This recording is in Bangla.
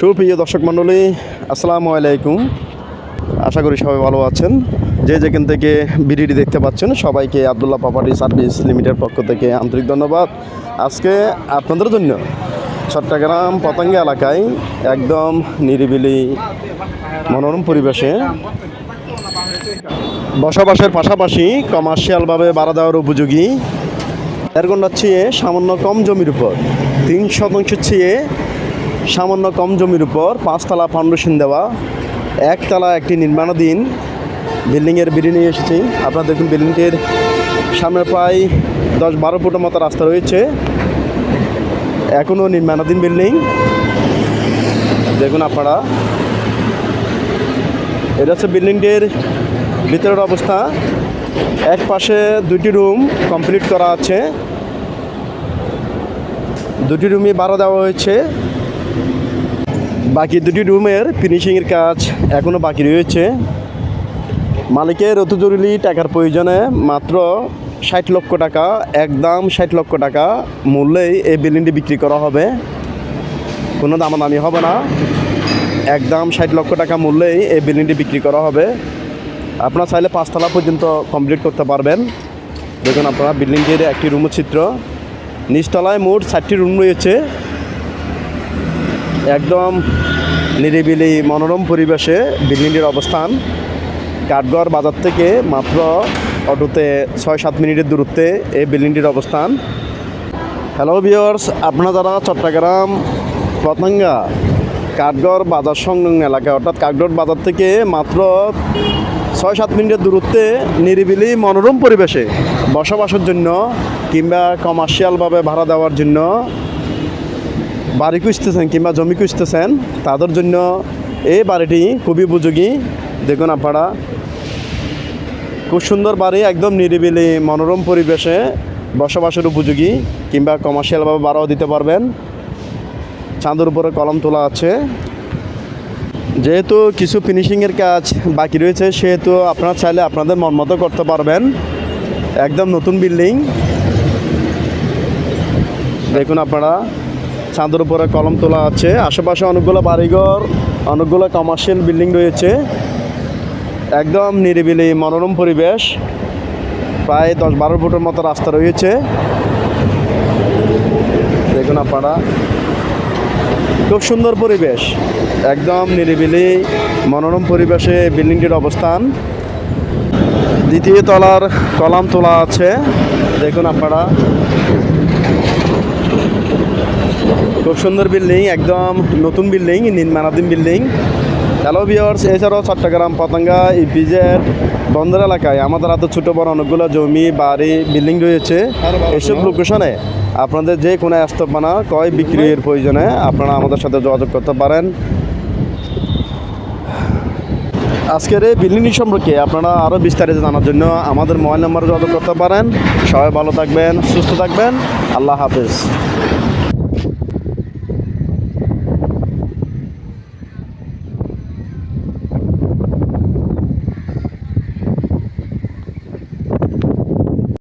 সুপ্রিয় দর্শক মণ্ডলী, আসসালামু আলাইকুম। আশা করি সবাই ভালো আছেন। যে যেখান থেকে ভিডিওটি দেখতে পাচ্ছেন, সবাইকে আবদুল্লাহ প্রপার্টি সার্ভিস লিমিটেড পক্ষ থেকে আন্তরিক ধন্যবাদ। আজকে আপনাদের জন্য চট্টগ্রাম পতঙ্গা এলাকায় একদম নিরিবিলি মনোরম পরিবেশে বসবাসের পাশাপাশি কমার্শিয়ালভাবে বাড়া দেওয়ার উপযোগী। এরগন্ডার চেয়ে সামান্য কম জমির উপর তিন শতাংশ চেয়ে সামান্য কম জমির উপর পাঁচতলা ফাউন্ডেশন দেওয়া, একতলা একটি নির্মাণাধীন বিল্ডিংয়ের বিড়ি নিয়ে এসেছি। আপনারা দেখুন বিল্ডিংটির সামনে প্রায় দশ বারো ফুটের মতো রাস্তা রয়েছে। এখনও নির্মাণাধীন বিল্ডিং। দেখুন আপনারা। এটা হচ্ছে বিল্ডিংটির ভিতরের অবস্থা। এক পাশে দুটি রুম কমপ্লিট করা আছে। দুটি রুমই ভাড়া দেওয়া হয়েছে। বাকি দুটি রুমের ফিনিশিংয়ের কাজ এখনও বাকি রয়েছে। মালিকের অত জরুরি টাকার প্রয়োজনে মাত্র ষাট লক্ষ টাকা, একদম ষাট লক্ষ টাকা মূল্যেই এই বিল্ডিংটি বিক্রি করা হবে। কোনো দামাদামি হবে না। একদম ষাট লক্ষ টাকা মূল্যেই এই বিল্ডিংটি বিক্রি করা হবে। আপনারা চাইলে পাঁচতলা পর্যন্ত কমপ্লিট করতে পারবেন। দেখুন আপনারা বিল্ডিংটির একটি রুমের চিত্র নিচতলায় মোট চারটি রুম রয়েছে। একদম নিরিবিলি মনোরম পরিবেশে বিল্ডিংটির অবস্থান। কাঠগড় বাজার থেকে মাত্র অটোতে ছয় সাত মিনিটের দূরত্বে এই বিল্ডিংটির অবস্থান। হ্যালো ভিওর্স আপনারা যারা চট্টগ্রাম পতঙ্গা কাঠগড় বাজার সংলগ্ন এলাকা অর্থাৎ কাঠগড় বাজার থেকে মাত্র ছয় সাত মিনিটের দূরত্বে নিরিবিলি মনোরম পরিবেশে বসবাসের জন্য কিংবা কমার্শিয়ালভাবে ভাড়া দেওয়ার জন্য বাড়ি খুঁজতেছেন কিংবা জমি খুঁজতেছেন, তাদের জন্য এই বাড়িটি খুবই উপযোগী। দেখুন আপনারা, খুব সুন্দর বাড়ি, একদম নিরিবিলি, মনোরম পরিবেশে বসবাসের উপযোগী কিংবা কমার্শিয়ালভাবে বাড়াও দিতে পারবেন। চাঁদের উপরে কলম তোলা আছে। যেহেতু কিছু ফিনিশিংয়ের কাজ বাকি রয়েছে, সেহেতু আপনারা চাইলে আপনাদের মন মতো করতে পারবেন। একদম নতুন বিল্ডিং দেখুন আপনারা চাঁদের উপরে কলম তোলা আছে। আশেপাশে অনেকগুলো বাড়িঘর, অনেকগুলো কমার্শিয়াল বিল্ডিং রয়েছে। একদম নিরিবিলি মনোরম পরিবেশ। প্রায় দশ বারো ফুটের মতো রাস্তা রয়েছে। দেখুন আপনারা। খুব সুন্দর পরিবেশ। একদম নিরিবিলি মনোরম পরিবেশে বিল্ডিংটির অবস্থান। দ্বিতীয় তলার কলাম তোলা আছে। দেখুন আপনারা। খুব সুন্দর বিল্ডিং একদম নতুন বিল্ডিং নির্মাণাধীন বিল্ডিং। হ্যালো ভিওর্স এছাড়াও চট্টগ্রাম পতঙ্গা ইপিজেড বন্দর এলাকায় আমাদের হাতে ছোটো বড় অনেকগুলো জমি বাড়ি বিল্ডিং রয়েছে। এসব লোকেশনে আপনাদের যে কোনো স্থাপনা ক্রয় বিক্রির প্রয়োজনে আপনারা আমাদের সাথে যোগাযোগ করতে পারেন। আজকের এই বিল্ডিংটি সম্পর্কে আপনারা আরও বিস্তারিত জানার জন্য আমাদের মোবাইল নাম্বারে যোগাযোগ করতে পারেন। সবাই ভালো থাকবেন সুস্থ থাকবেন। আল্লাহ হাফেজ।